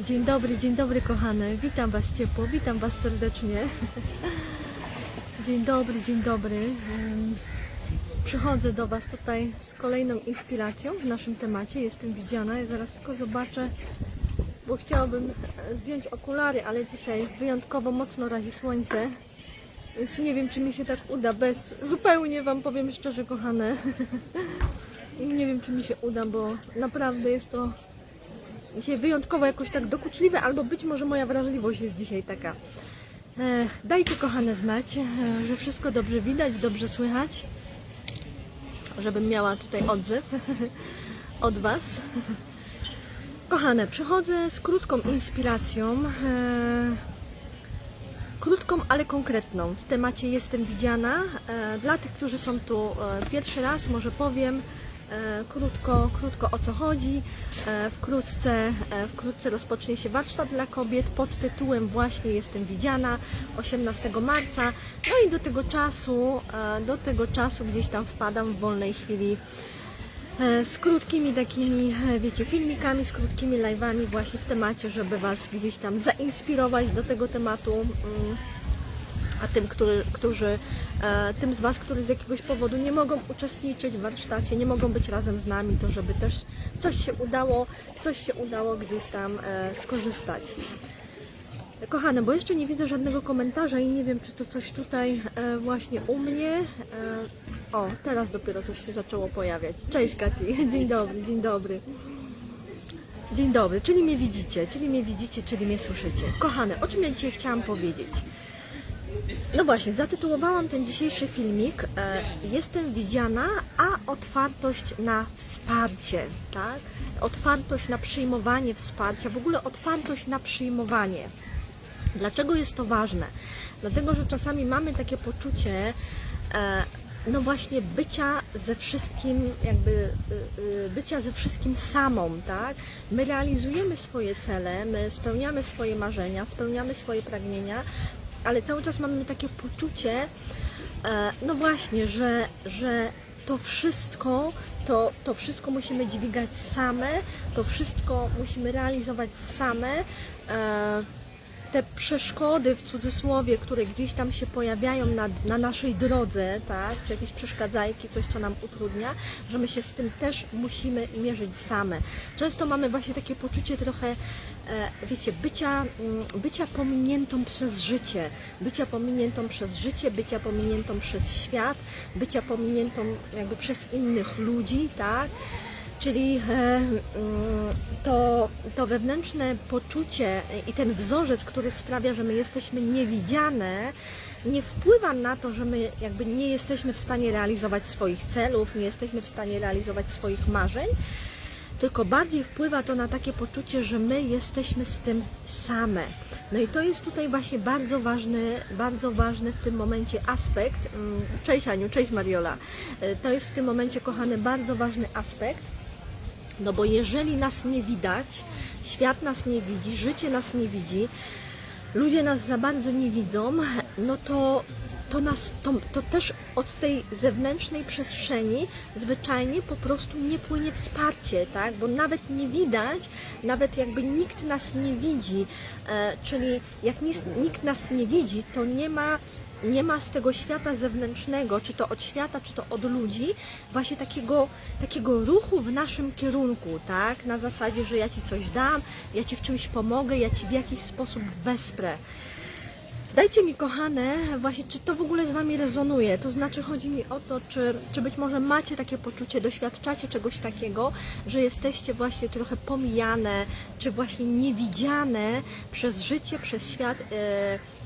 Dzień dobry, dzień dobry kochane. Witam Was ciepło, witam Was serdecznie. Dzień dobry, dzień dobry. Przychodzę do Was tutaj z kolejną inspiracją w naszym temacie. Jestem widziana. Ja zaraz tylko zobaczę, bo chciałabym e, zdjąć okulary, ale dzisiaj wyjątkowo mocno razi słońce. Więc nie wiem, czy mi się tak uda bez... Zupełnie Wam powiem szczerze, kochane. Nie wiem, czy mi się uda, bo naprawdę jest to dzisiaj wyjątkowo jakoś tak dokuczliwe, albo być może moja wrażliwość jest dzisiaj taka. Dajcie kochane znać, e, że wszystko dobrze widać, dobrze słychać, żebym miała tutaj odzew od Was. Kochane, przychodzę z krótką inspiracją, e, krótką, ale konkretną. W temacie jestem widziana. E, Dla tych, którzy są tu pierwszy raz, może powiem krótko, krótko o co chodzi. E, Wkrótce, e, wkrótce rozpocznie się warsztat dla kobiet pod tytułem właśnie Jestem widziana 18 marca. No i do tego czasu, e, do tego czasu gdzieś tam wpadam w wolnej chwili e, z krótkimi takimi, e, wiecie, filmikami, z krótkimi live'ami właśnie w temacie, żeby Was gdzieś tam zainspirować do tego tematu. A tym, który, którzy, e, tym z Was, którzy z jakiegoś powodu nie mogą uczestniczyć w warsztacie, nie mogą być razem z nami, to żeby też coś się udało, coś się udało gdzieś tam e, skorzystać. Kochane, bo jeszcze nie widzę żadnego komentarza i nie wiem, czy to coś tutaj e, właśnie u mnie. O, teraz dopiero coś się zaczęło pojawiać. Cześć Kati, dzień dobry, dzień dobry. Dzień dobry, czyli mnie widzicie, czyli mnie widzicie, czyli mnie słyszycie. Kochane, o czym ja dzisiaj chciałam powiedzieć? No właśnie, zatytułowałam ten dzisiejszy filmik e, Jestem widziana, a otwartość na wsparcie, tak? Otwartość na przyjmowanie wsparcia, w ogóle otwartość na przyjmowanie. Dlaczego jest to ważne? Dlatego, że czasami mamy takie poczucie, e, no właśnie bycia ze wszystkim, jakby y, bycia ze wszystkim samą, tak? My realizujemy swoje cele, my spełniamy swoje marzenia, spełniamy swoje pragnienia, ale cały czas mamy takie poczucie, e, no właśnie, że, że to wszystko, to, to wszystko musimy dźwigać same, to wszystko musimy realizować same. Te przeszkody w cudzysłowie, które gdzieś tam się pojawiają na, na naszej drodze, tak, czy jakieś przeszkadzajki, coś co nam utrudnia, że my się z tym też musimy mierzyć same. Często mamy właśnie takie poczucie trochę, e, wiecie, bycia, mm, bycia pominiętą przez życie, bycia pominiętą przez życie, bycia pominiętą przez świat, bycia pominiętą jakby przez innych ludzi, tak. Czyli e, mm, to, to wewnętrzne poczucie i ten wzorzec, który sprawia, że my jesteśmy niewidziane, nie wpływa na to, że my jakby nie jesteśmy w stanie realizować swoich celów, nie jesteśmy w stanie realizować swoich marzeń, tylko bardziej wpływa to na takie poczucie, że my jesteśmy z tym same. No i to jest tutaj właśnie bardzo ważny, bardzo ważny w tym momencie aspekt. Mm, Cześć Aniu, cześć Mariola. E, To jest w tym momencie, kochany, bardzo ważny aspekt. No bo jeżeli nas nie widać, świat nas nie widzi, życie nas nie widzi, ludzie nas za bardzo nie widzą, no to, to, nas, to, to też od tej zewnętrznej przestrzeni zwyczajnie po prostu nie płynie wsparcie, tak? Bo nawet nie widać, nawet jakby nikt nas nie widzi, e, czyli jak nikt nas nie widzi, to nie ma nie ma z tego świata zewnętrznego, czy to od świata, czy to od ludzi, właśnie takiego, takiego ruchu w naszym kierunku, tak? Na zasadzie, że ja Ci coś dam, ja Ci w czymś pomogę, ja Ci w jakiś sposób wesprę. Dajcie mi, kochane, właśnie, czy to w ogóle z Wami rezonuje? To znaczy, chodzi mi o to, czy, czy być może macie takie poczucie, doświadczacie czegoś takiego, że jesteście właśnie trochę pomijane, czy właśnie niewidziane przez życie, przez świat yy,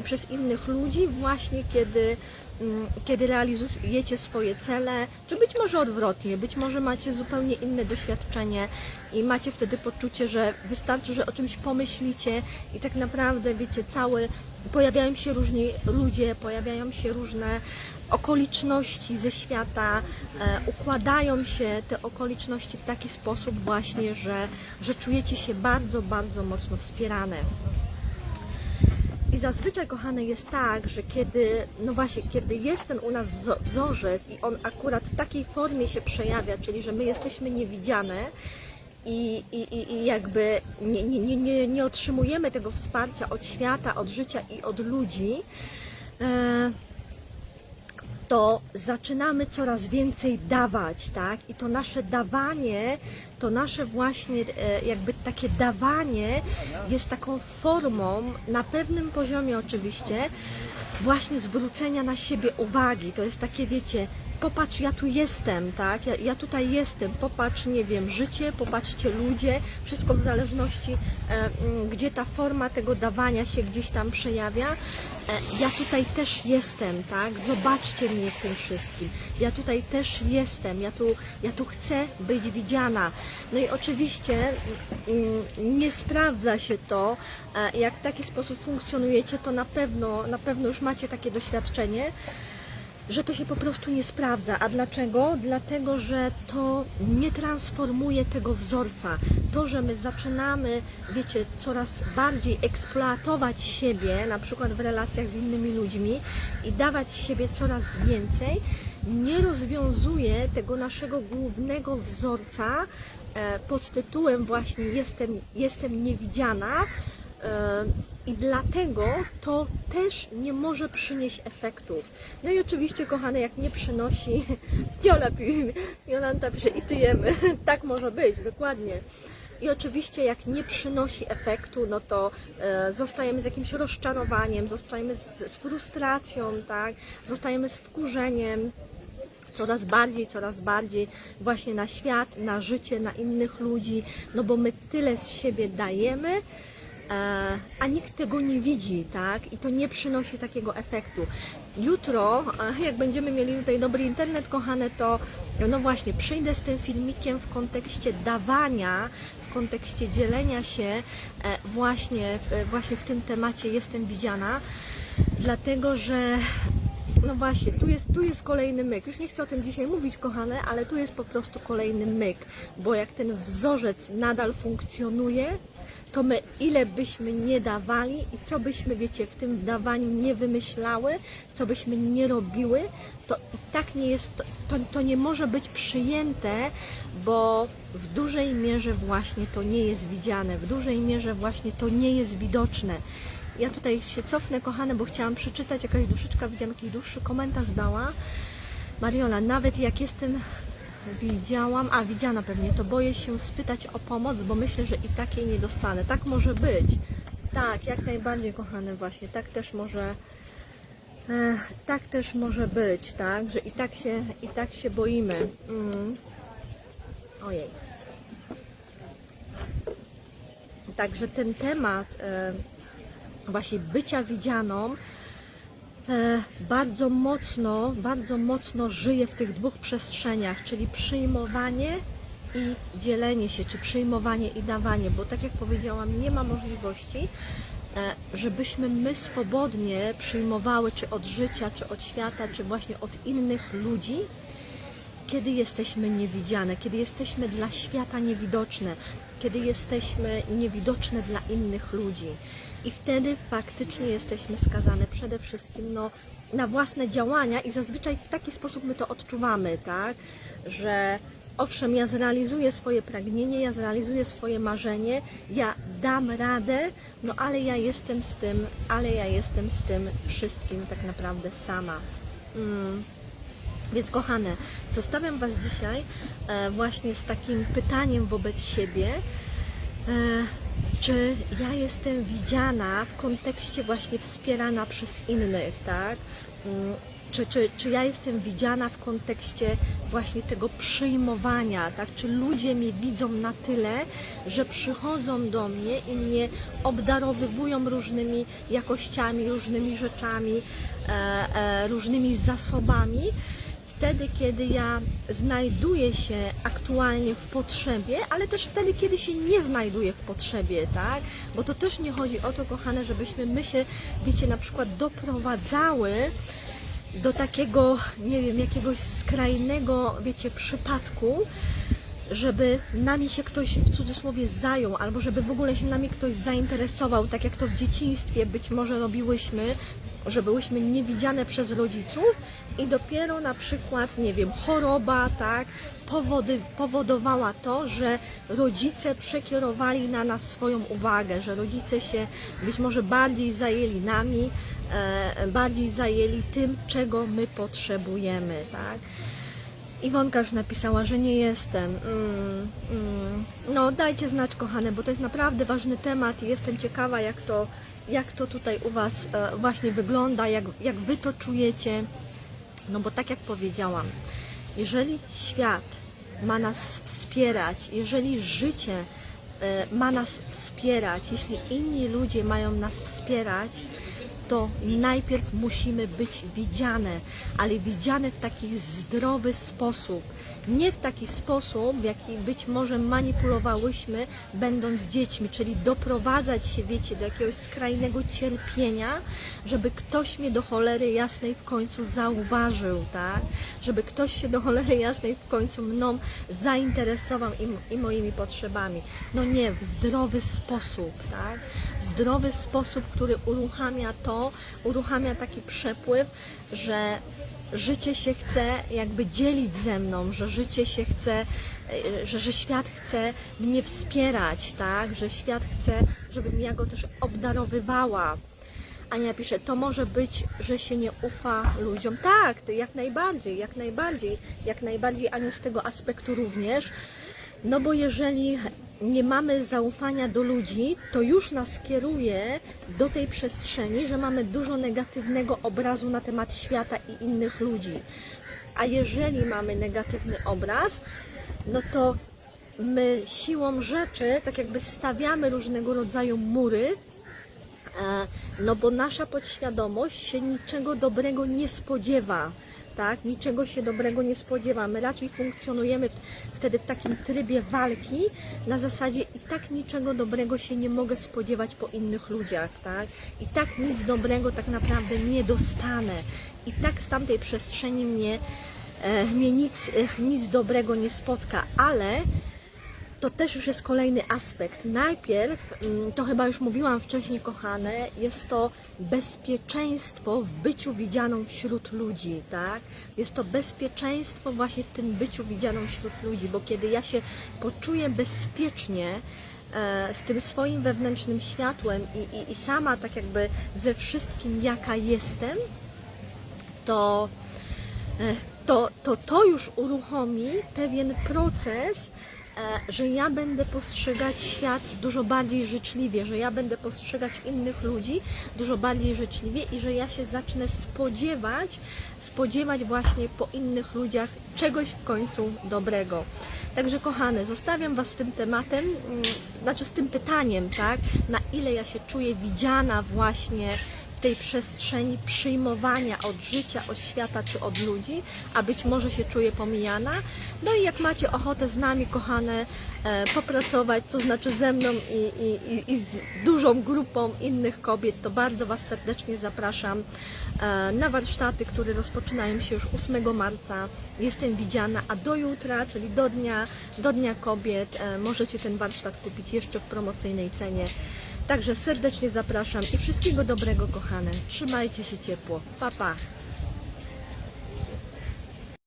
i przez innych ludzi, właśnie kiedy, mm, kiedy realizujecie swoje cele, czy być może odwrotnie, być może macie zupełnie inne doświadczenie i macie wtedy poczucie, że wystarczy, że o czymś pomyślicie i tak naprawdę, wiecie, cały pojawiają się różni ludzie, pojawiają się różne okoliczności ze świata, e, układają się te okoliczności w taki sposób właśnie, że, że czujecie się bardzo, bardzo mocno wspierane. I zazwyczaj, kochane, jest tak, że kiedy, no właśnie, kiedy jest ten u nas wzo- wzorzec i on akurat w takiej formie się przejawia, czyli że my jesteśmy niewidziane, i, i, i- jakby nie, nie, nie, nie, nie otrzymujemy tego wsparcia od świata, od życia i od ludzi, e, to zaczynamy coraz więcej dawać, tak? I to nasze dawanie, to nasze właśnie e, jakby takie dawanie jest taką formą, na pewnym poziomie oczywiście, właśnie zwrócenia na siebie uwagi. To jest takie, wiecie, popatrz, ja tu jestem, tak? Ja, ja tutaj jestem, popatrz, nie wiem, życie, popatrzcie ludzie, wszystko w zależności, e, mm, gdzie ta forma tego dawania się gdzieś tam przejawia. E, ja tutaj też jestem, tak? Zobaczcie mnie w tym wszystkim. Ja tutaj też jestem, ja tu, ja tu chcę być widziana. No i oczywiście mm, nie sprawdza się to, e, jak w taki sposób funkcjonujecie, to na pewno, na pewno już macie takie doświadczenie że to się po prostu nie sprawdza. A dlaczego? Dlatego, że to nie transformuje tego wzorca. To, że my zaczynamy, wiecie, coraz bardziej eksploatować siebie, na przykład w relacjach z innymi ludźmi i dawać siebie coraz więcej, nie rozwiązuje tego naszego głównego wzorca e, pod tytułem właśnie jestem, jestem niewidziana, I dlatego to też nie może przynieść efektów. No i oczywiście, kochane, jak nie przynosi, Jola, pi- Jolanta pisze i tyjemy. Tak może być, dokładnie. I oczywiście, jak nie przynosi efektu, no to e, zostajemy z jakimś rozczarowaniem, zostajemy z, z frustracją, tak? Zostajemy z wkurzeniem, coraz bardziej, coraz bardziej właśnie na świat, na życie, na innych ludzi, no bo my tyle z siebie dajemy, e, a nikt tego nie widzi, tak? I to nie przynosi takiego efektu. Jutro, e, jak będziemy mieli tutaj dobry internet, kochane, to no właśnie, przyjdę z tym filmikiem w kontekście dawania, w kontekście dzielenia się e, właśnie, właśnie w tym temacie jestem widziana, dlatego że no właśnie, tu jest, tu jest kolejny myk. Już nie chcę o tym dzisiaj mówić, kochane, ale tu jest po prostu kolejny myk, bo jak ten wzorzec nadal funkcjonuje, to my ile byśmy nie dawali i co byśmy, wiecie, w tym dawaniu nie wymyślały, co byśmy nie robiły, to i tak nie jest, to, to, nie może być przyjęte, bo w dużej mierze właśnie to nie jest widziane, w dużej mierze właśnie to nie jest widoczne. Ja tutaj się cofnę, kochane, bo chciałam przeczytać, jakaś duszyczka, widziałam jakiś dłuższy komentarz dała. Mariola, nawet jak jestem widziałam, a widziana pewnie, to boję się spytać o pomoc, bo myślę, że i tak jej nie dostanę. Tak może być. Tak, jak najbardziej, kochane, właśnie. Tak też może. E, tak też może być, tak, że i tak się, i tak się boimy. Mm. Ojej. Także ten temat e, właśnie bycia widzianą bardzo mocno, bardzo mocno żyje w tych dwóch przestrzeniach, czyli przyjmowanie i dzielenie się, czy przyjmowanie i dawanie, bo tak jak powiedziałam, nie ma możliwości, e, żebyśmy my swobodnie przyjmowały, czy od życia, czy od świata, czy właśnie od innych ludzi, kiedy jesteśmy niewidziane, kiedy jesteśmy dla świata niewidoczne, kiedy jesteśmy niewidoczne dla innych ludzi. I wtedy faktycznie jesteśmy skazane przede wszystkim no, na własne działania i zazwyczaj w taki sposób my to odczuwamy, tak? Że owszem, ja zrealizuję swoje pragnienie, ja zrealizuję swoje marzenie, ja dam radę, no ale ja jestem z tym, ale ja jestem z tym wszystkim tak naprawdę sama. Mm. Więc kochane, zostawiam Was dzisiaj e, właśnie z takim pytaniem wobec siebie, e, czy ja jestem widziana w kontekście właśnie wspierana przez innych, tak? Mm, Czy, czy, czy ja jestem widziana w kontekście właśnie tego przyjmowania, tak? Czy ludzie mnie widzą na tyle, że przychodzą do mnie i mnie obdarowywują różnymi jakościami, różnymi rzeczami, e, e, różnymi zasobami, wtedy, kiedy ja znajduję się aktualnie w potrzebie, ale też wtedy, kiedy się nie znajduję w potrzebie, tak? Bo to też nie chodzi o to, kochane, żebyśmy my się, wiecie, na przykład doprowadzały do takiego, nie wiem, jakiegoś skrajnego, wiecie, przypadku, żeby nami się ktoś w cudzysłowie zajął, albo żeby w ogóle się nami ktoś zainteresował, tak jak to w dzieciństwie być może robiłyśmy, że byłyśmy niewidziane przez rodziców i dopiero na przykład, nie wiem, choroba, tak, powody, powodowała to, że rodzice przekierowali na nas swoją uwagę, że rodzice się być może bardziej zajęli nami, e, bardziej zajęli tym, czego my potrzebujemy, tak. Iwonka już napisała, że nie jestem. Mm, mm. No, dajcie znać, kochane, bo to jest naprawdę ważny temat i jestem ciekawa, jak to, jak to tutaj u Was e, właśnie wygląda, jak, jak Wy to czujecie. No bo tak jak powiedziałam, jeżeli świat ma nas wspierać, jeżeli życie e, ma nas wspierać, jeśli inni ludzie mają nas wspierać, to najpierw musimy być widziane, ale widziane w taki zdrowy sposób. Nie w taki sposób, w jaki być może manipulowałyśmy, będąc dziećmi, czyli doprowadzać się, wiecie, do jakiegoś skrajnego cierpienia, żeby ktoś mnie do cholery jasnej w końcu zauważył, tak? Żeby ktoś się do cholery jasnej w końcu mną zainteresował i, i moimi potrzebami. No nie, w zdrowy sposób, tak? W zdrowy sposób, który uruchamia to, uruchamia taki przepływ, że życie się chce jakby dzielić ze mną, że życie się chce, e, że, że świat chce mnie wspierać, tak? Że świat chce, żebym ja go też obdarowywała. Ania pisze, to może być, że się nie ufa ludziom. Tak, to jak najbardziej, jak najbardziej, jak najbardziej Aniu z tego aspektu również. No bo jeżeli nie mamy zaufania do ludzi, to już nas kieruje do tej przestrzeni, że mamy dużo negatywnego obrazu na temat świata i innych ludzi. A jeżeli mamy negatywny obraz, no to my siłą rzeczy tak jakby stawiamy różnego rodzaju mury, E, No bo nasza podświadomość się niczego dobrego nie spodziewa. Tak, niczego się dobrego nie spodziewa. My raczej funkcjonujemy wtedy w takim trybie walki na zasadzie i tak niczego dobrego się nie mogę spodziewać po innych ludziach, tak? I tak nic dobrego tak naprawdę nie dostanę. I tak z tamtej przestrzeni mnie, e, mnie nic, e, nic dobrego nie spotka, ale to też już jest kolejny aspekt. Najpierw, mm, to chyba już mówiłam wcześniej, kochane, jest to bezpieczeństwo w byciu widzianą wśród ludzi, tak? Jest to bezpieczeństwo właśnie w tym byciu widzianą wśród ludzi, bo kiedy ja się poczuję bezpiecznie e, z tym swoim wewnętrznym światłem i, i, i sama tak jakby ze wszystkim, jaka jestem, to e, to, to to już uruchomi pewien proces, że ja będę postrzegać świat dużo bardziej życzliwie, że ja będę postrzegać innych ludzi dużo bardziej życzliwie i że ja się zacznę spodziewać, spodziewać właśnie po innych ludziach czegoś w końcu dobrego. Także kochane, zostawiam Was z tym tematem, mm, znaczy z tym pytaniem, tak, na ile ja się czuję widziana właśnie tej przestrzeni przyjmowania od życia, od świata czy od ludzi, a być może się czuję pomijana. No i jak macie ochotę z nami, kochane, e, popracować, to znaczy ze mną i, i, i, i z dużą grupą innych kobiet, to bardzo Was serdecznie zapraszam e, na warsztaty, które rozpoczynają się już 8 marca. Jestem widziana, a do jutra, czyli do dnia, do dnia kobiet, e, możecie ten warsztat kupić jeszcze w promocyjnej cenie. Także serdecznie zapraszam i wszystkiego dobrego, kochane. Trzymajcie się ciepło. Pa, pa.